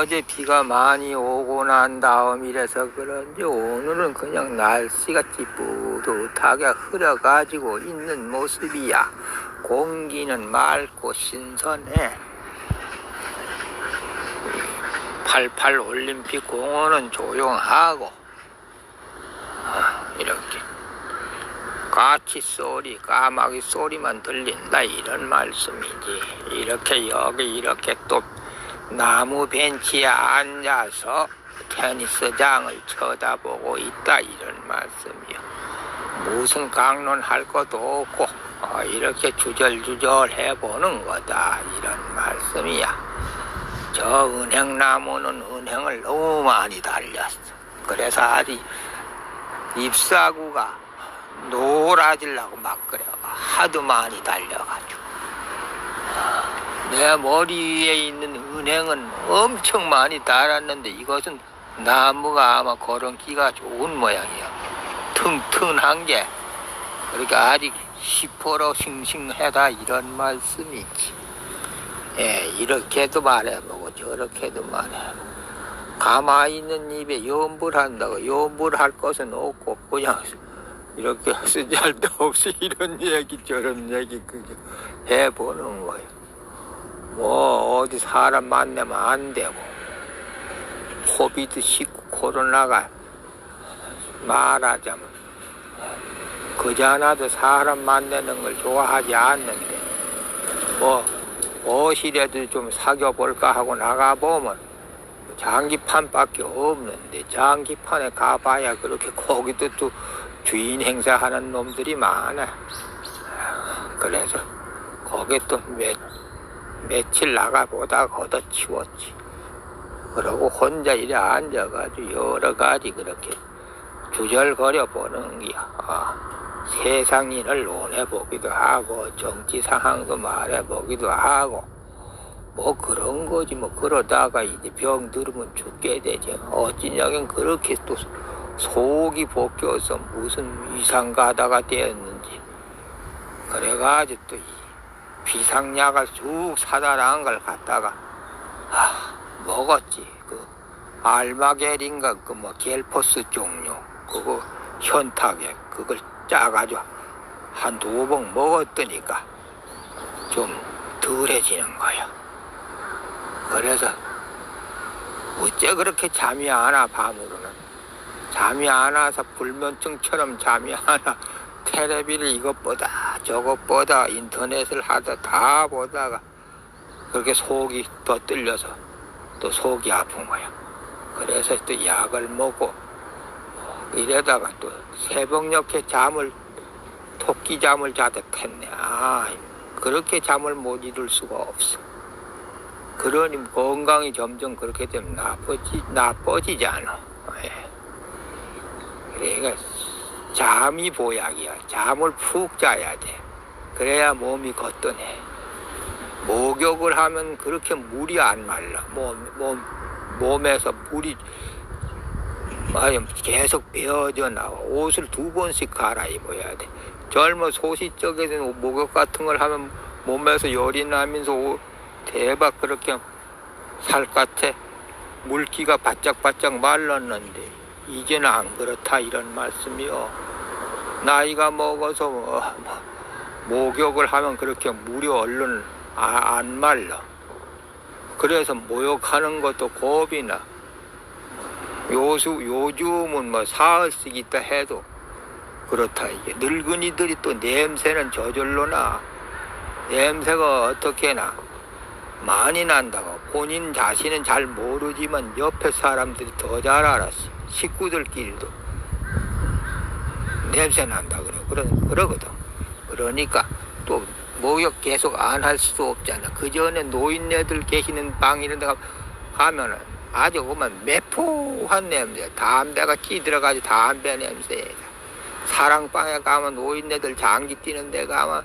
어제 비가 많이 오고 난 다음이라서 그런지 오늘은 그냥 날씨가 찌뿌듯하게 흐려가지고 있는 모습이야. 공기는 맑고 신선해. 88 올림픽 공원은 조용하고 아, 이렇게 까치 소리, 까마귀 소리만 들린다 이런 말씀이지. 이렇게 여기 이렇게 또 나무 벤치에 앉아서 테니스장을 쳐다보고 있다 이런 말씀이요. 무슨 강론할 것도 없고 어, 이렇게 주절주절 해보는 거다 이런 말씀이야. 저 은행나무는 은행을 너무 많이 달렸어. 그래서 아직 잎사구가 노라질라고 막 그래. 하도 많이 달려가지고. 내 머리 위에 있는 은행은 엄청 많이 달았는데 이것은 나무가 아마 걸음기가 좋은 모양이야. 튼튼한 게. 그러니까 아직 10% 싱싱하다 이런 말씀이지. 예, 이렇게도 말해보고 저렇게도 말해보고. 가만히 있는 입에 염불한다고 염불할 것은 없고 그냥 이렇게 쓰잘데없이 이런 얘기 저런 얘기 그게 해보는 거예요. 뭐 어디 사람 만나면 안 되고 코비드 19 코로나가 말하자면 그자나도 사람 만나는 걸 좋아하지 않는데 뭐 무엇이라도 좀 사귀어볼까 하고 나가보면 장기판밖에 없는데 장기판에 가봐야 그렇게 거기도 또 주인 행사하는 놈들이 많아. 그래서 거기 또 몇, 며칠 나가보다 걷어치웠지. 그러고 혼자 이래 앉아가지고 여러 가지 그렇게 주절거려 보는 게야. 아, 세상 일을 논해보기도 하고 정치 상황도 말해보기도 하고 뭐 그런 거지 뭐 그러다가 이제 병 들으면 죽게 되지 어찌냐긴 그렇게 또 속이 벗겨서 무슨 이상가다가 되었는지 그래가지고 또이 비상약을 쭉 사다 나은 걸 갖다가 아 먹었지 그 알마겔인가 그 뭐 겔포스 종류 그거 현타액 그걸 짜가지고 한두번 먹었더니까 좀 덜해지는 거야. 그래서 어째 그렇게 잠이 안 와 밤으로는 잠이 안 와서 불면증처럼 잠이 안 와. 테레비를 이것보다 저것보다 인터넷을 하다 다 보다가 그렇게 속이 더 뚫려서 또 속이 아픈 거야. 그래서 또 약을 먹고 이러다가 또 새벽녘에 잠을 토끼 잠을 자듯 했네. 아, 그렇게 잠을 못 이룰 수가 없어. 그러니 건강이 점점 그렇게 되면 나빠지, 나빠지지 않아. 예. 그러니까 잠이 보약이야. 잠을 푹 자야 돼. 그래야 몸이 거뜬해. 목욕을 하면 그렇게 물이 안 말라. 몸, 몸, 몸에서 물이 계속 베어져 나와. 옷을 두 번씩 갈아입어야 돼. 젊은 소시적에서는 목욕 같은 걸 하면 몸에서 열이 나면서 옷 대박 그렇게 살 같아. 물기가 바짝바짝 말랐는데 이제는 안 그렇다 이런 말씀이요. 나이가 먹어서 뭐, 뭐, 목욕을 하면 그렇게 물이 얼른 아, 안 말라. 그래서 목욕하는 것도 겁이 나. 요수, 요즘은 뭐 사흘씩 있다 해도 그렇다 이게. 늙은이들이 또 냄새는 저절로 나. 냄새가 어떻게 나 많이 난다고. 본인 자신은 잘 모르지만 옆에 사람들이 더 잘 알았어. 식구들끼리도 냄새 난다 그래 그러, 그러거든. 그러니까 또 목욕 계속 안 할 수도 없잖아 그 전에 노인네들 계시는 방 이런 데 가- 가면은 아주 그만 매포한 냄새. 담배가 끼 들어가지고 담배 냄새. 사랑방에 가면 노인네들 장기 뛰는 데 가면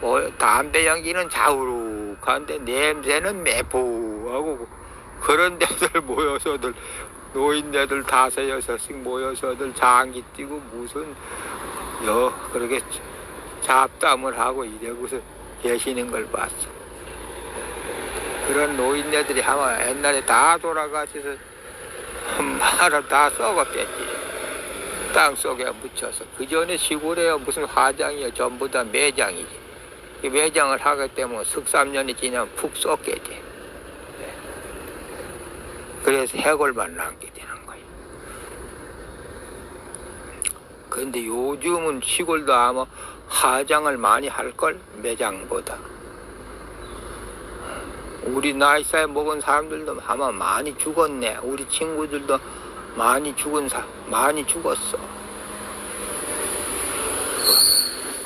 뭐 담배 연기는 자우룩한데 냄새는 매포하고 그런 데들 모여서들 노인네들 다섯 여섯씩 모여서들 장기 뛰고 무슨 여 그렇게 잡담을 하고 이래고서 계시는 걸 봤어. 그런 노인네들이 아마 옛날에 다 돌아가셔서 말을 다 썩었겠지. 땅 속에 묻혀서 그 전에 시골에 무슨 화장이요 전부 다 매장이지. 이 매장을 하기 때문에 석삼년이 지나면 푹 썩겠지. 네. 그래서 해골만 남게 되는 거예요. 근데 요즘은 시골도 아마 화장을 많이 할걸 매장보다. 우리 나이 사이 먹은 사람들도 아마 많이 죽었네. 우리 친구들도 많이 죽은 사, 많이 죽었어.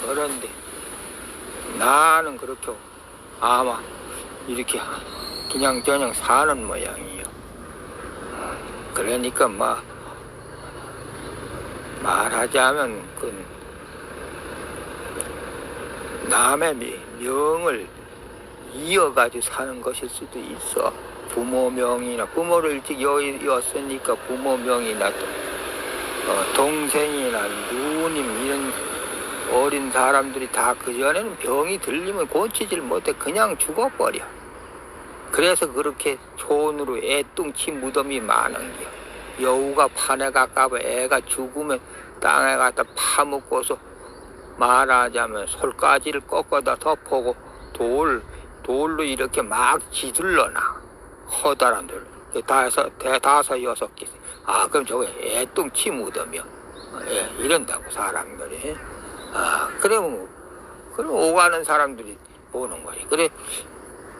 그런데 나는 그렇게 아마 이렇게 그냥 저냥 사는 모양이요. 그러니까 막 말하자면 그 남의 미- 명을 이어가지고 사는 것일 수도 있어. 부모 명이나 부모를 일찍 여었으니까 부모 명이나 또 어, 동생이나 누님 이런 어린 사람들이 다 그전에는 병이 들리면 고치질 못해 그냥 죽어버려. 그래서 그렇게 촌으로 애뚱치 무덤이 많은 겨. 여우가 판에 가까워 애가 죽으면 땅에 갖다 파묻고서 말하자면 솔가지를 꺾어다 덮고 돌 돌로 이렇게 막 지들러나 커다란 돌 다섯 대다섯 여섯 개. 아 그럼 저거 애뚱치 무덤이요. 예, 이런다고 사람들이. 아 그러면 그럼 오가는 사람들이 보는 거지. 그래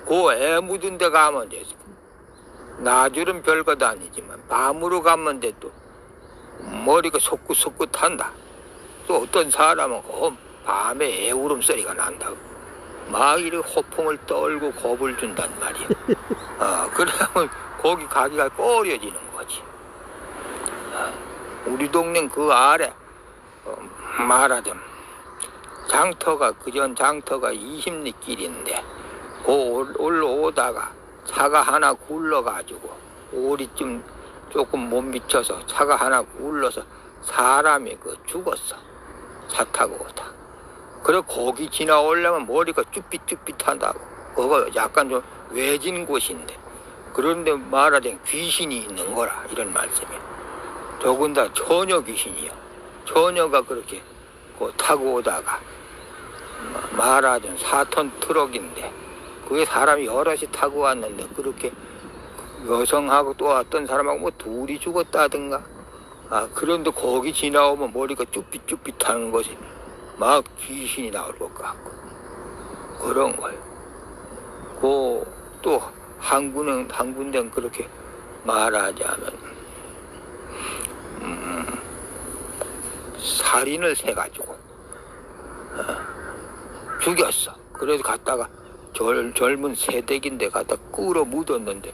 그애 묻은 데 가면 이제 나주는 별것도 아니지만 밤으로 가면 돼 또 머리가 속긋속긋한다. 또 어떤 사람은 그 밤에 애 울음소리가 난다고. 막 이렇게 호풍을 떨고 겁을 준단 말이야. 아, 그러면 거기 가기가 꺼려지는 거지. 아, 우리 동네 그 아래 어, 말하자면 장터가 그전 장터가 20리 길인데 그 올- 올라오다가 차가 하나 굴러가지고 오리쯤 조금 못 미쳐서 차가 하나 굴러서 사람이 그 죽었어. 차 타고 오다. 그래 거기 지나오려면 머리가 쭈삣쭈삣한다고. 그거 약간 좀 외진 곳인데 그런데 말하자면 귀신이 있는 거라 이런 말씀이야. 더군다나 처녀 귀신이야. 처녀가 그렇게 그 타고 오다가 마- 말하자면 4톤 트럭인데 그게 사람이 여럿이 타고 왔는데 그렇게 여성하고 또 어떤 사람하고 뭐 둘이 죽었다든가 아 그런데 거기 지나오면 머리가 쭈삣쭈삣하는 것이 막 귀신이 나올 것 같고 그런 거예요. 그또 한 군은 한 군데는 그렇게 말하자면 음, 살인을 세 가지고 어, 죽였어. 그래서 갔다가 젊, 젊은 새댁인데 갖다 끌어 묻었는데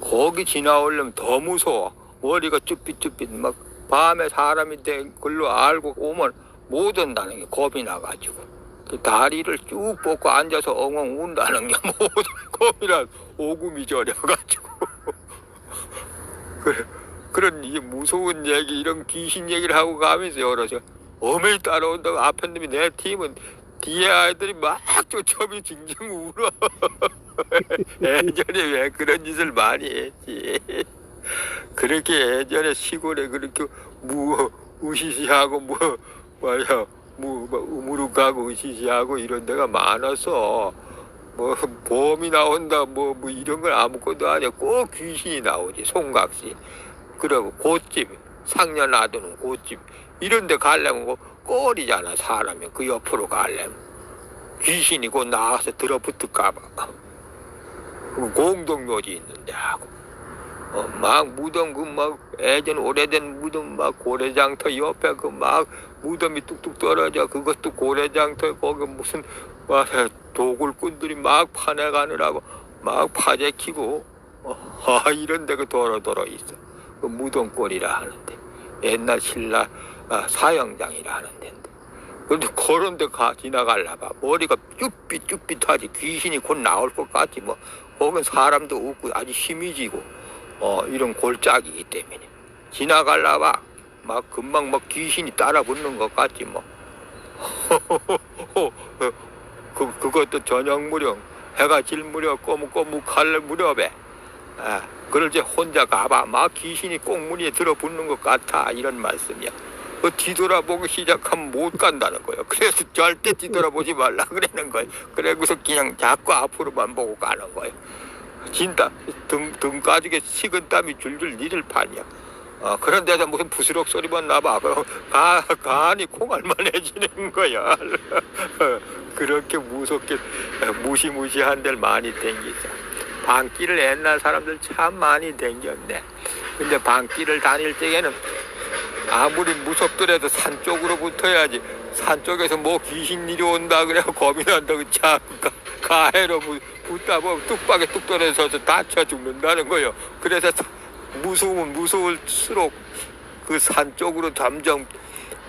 거기 지나오려면 더 무서워. 머리가 쭈삣쭈삣 막 밤에 사람이 된 걸로 알고 오면 못 온다는 게 겁이 나가지고 그 다리를 쭉 뻗고 앉아서 엉엉 운다는 게 모든 겁이라 오금이 저려가지고 그래, 그런 이 무서운 얘기 이런 귀신 얘기를 하고 가면서 열어서 어머니 따라온다고 앞에 놈이 내 팀은 뒤에 아이들이 막 쫓아오면 징징 울어. 예전에 왜 그런 짓을 많이 했지? 그렇게 예전에 시골에 그렇게 무 우시시하고 뭐 뭐야 무 뭐, 우무룩하고 으시시하고 이런 데가 많아서 뭐 봄이 나온다 뭐, 뭐 이런 건 아무것도 아니야. 꼭 귀신이 나오지 송각시 그리고 꽃집 상년 놔두는 꽃집. 이런 데 가려면 그 꼴이잖아 사람이. 그 옆으로 가려면 귀신이 곧 나와서 들어붙을까봐. 그 공동묘지 있는데 하고. 어, 막 무덤 그 막 예전 오래된 무덤 막 고래장터 옆에 그 막 무덤이 뚝뚝 떨어져. 그것도 고래장터 거기 무슨 와 도굴꾼들이 막 파내가느라고 막 파재키고. 어, 아, 이런 데가 도로도로 있어. 그 무덤골이라 하는데. 옛날 신라 아, 사형장이라 하는 데인데. 근데 그런 데 가 지나갈라봐. 머리가 쭈삣쭈삣하지 귀신이 곧 나올 것 같지 뭐. 거긴 사람도 없고 아주 힘이 지고 어, 이런 골짜기이기 때문에. 지나갈라봐. 막 금방 막 귀신이 따라 붙는 것 같지 뭐. 그, 그것도 저녁 무렵 해가 질 무렵 꼬묵꼬묵할 무렵에 아, 그럴 때 혼자 가봐. 막 귀신이 꽁무니에 들어붙는 것 같아. 이런 말씀이야 그 뒤돌아보기 시작하면 못 간다는 거예요. 그래서 절대 뒤돌아보지 말라 그러는 거예요. 그래서 그냥 자꾸 앞으로만 보고 가는 거예요. 진짜 등, 등가죽에 식은 땀이 줄줄 니를 판이야. 어, 그런데도 무슨 부스럭 소리만 나봐. 그럼 가, 간이 콩알만해지는 거야. 그렇게 무섭게 무시무시한 데를 많이 댕기죠 방길을 옛날 사람들 참 많이 댕겼네. 근데 방길을 다닐 때에는 아무리 무섭더라도 산 쪽으로 붙어야지 산 쪽에서 뭐 귀신 내려온다 그래 겁이 난다고 자꾸 가- 가해로 무- 붙다 보면 뚝박에 뚝 떨어져서 다쳐 죽는다는 거요 그래서 무서우면 무서울수록 그 산 쪽으로 점점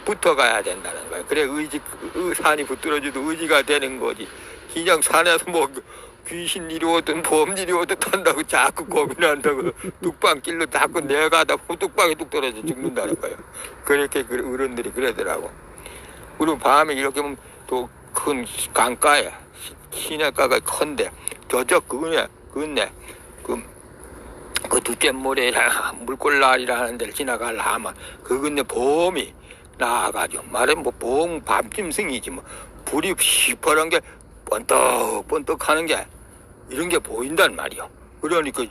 붙어가야 된다는 거예요. 그래 의지 의, 산이 붙들어져도 의지가 되는 거지. 그냥 산에서 뭐 귀신 이리 오든 범 이리 오든 한다고 자꾸 고민한다고 뚝방길로 자꾸 내가다 보면 뚝방에 뚝 떨어져 죽는다는 거예요. 그렇게 그 어른들이 그러더라고. 그리고 밤에 이렇게 보면 또 큰 강가에 시내가가 큰데 저쪽 그네 그네 그 그 둘째 모래 물골날이라는 데를 지나가려 하면 그 근데 봄이 나와가지고 말해 뭐 봄 밤짐승이지 뭐 불이 시퍼런 게 번떡 번떡하는 게 이런 게 보인단 말이요. 그러니까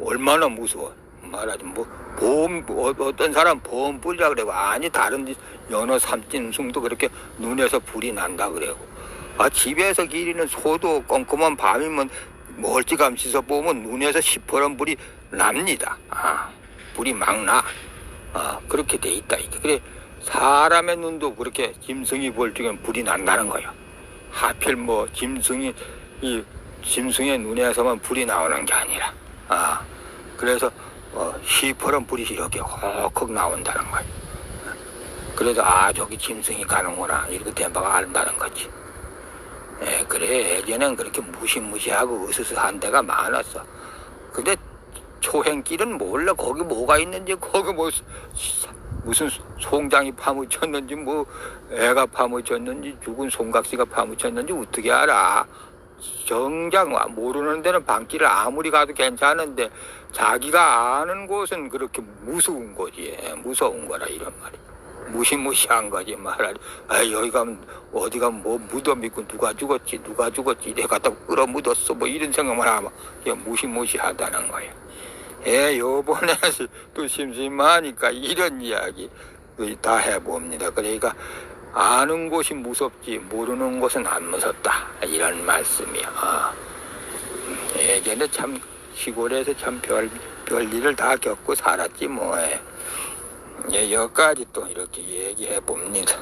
얼마나 무서워 말하지 뭐봄 어떤 사람 봄 불이라 그래고 아니 다른 연어 삼진승도 그렇게 눈에서 불이 난다 그래고 아 집에서 기리는 소도 꼼꼼한 밤이면 멀찌감치서 보면 눈에서 시퍼런 불이 납니다. 아, 불이 막 나. 아, 그렇게 돼 있다. 이게. 그래, 사람의 눈도 그렇게 짐승이 볼 적엔 불이 난다는 거예요. 하필 뭐 짐승이, 이 짐승의 눈에서만 불이 나오는 게 아니라, 아, 그래서, 어, 시퍼런 불이 이렇게 헉헉 나온다는 거예요. 그래서, 아, 저기 짐승이 가는구나. 이렇게 대바가 안다는 거지. 예, 그래 예전엔 그렇게 무시무시하고 으스스한 데가 많았어. 근데 초행길은 몰라 거기 뭐가 있는지 거기 뭐 스- 무슨 송장이 파묻혔는지 뭐 애가 파묻혔는지 죽은 송각시가 파묻혔는지 어떻게 알아? 와 모르는 데는 방길을 아무리 가도 괜찮은데 자기가 아는 곳은 그렇게 무서운 거지. 무서운 거라 이런 말이. 무시무시한 거지 말하지 아 여기 가면 어디 가면 뭐 무덤 있고 누가 죽었지 누가 죽었지. 이래 갖다 끌어 묻었어. 뭐 이런 생각만 하면 무시무시하다는 거예요 예 요번에 또 심심하니까 이런 이야기 다 해봅니다. 그러니까 아는 곳이 무섭지 모르는 곳은 안 무섭다. 이런 말씀이야 아, 예전에 참 시골에서 참 별 별일을 다 겪고 살았지 뭐 예, 여기까지 또 이렇게 얘기해 봅니다.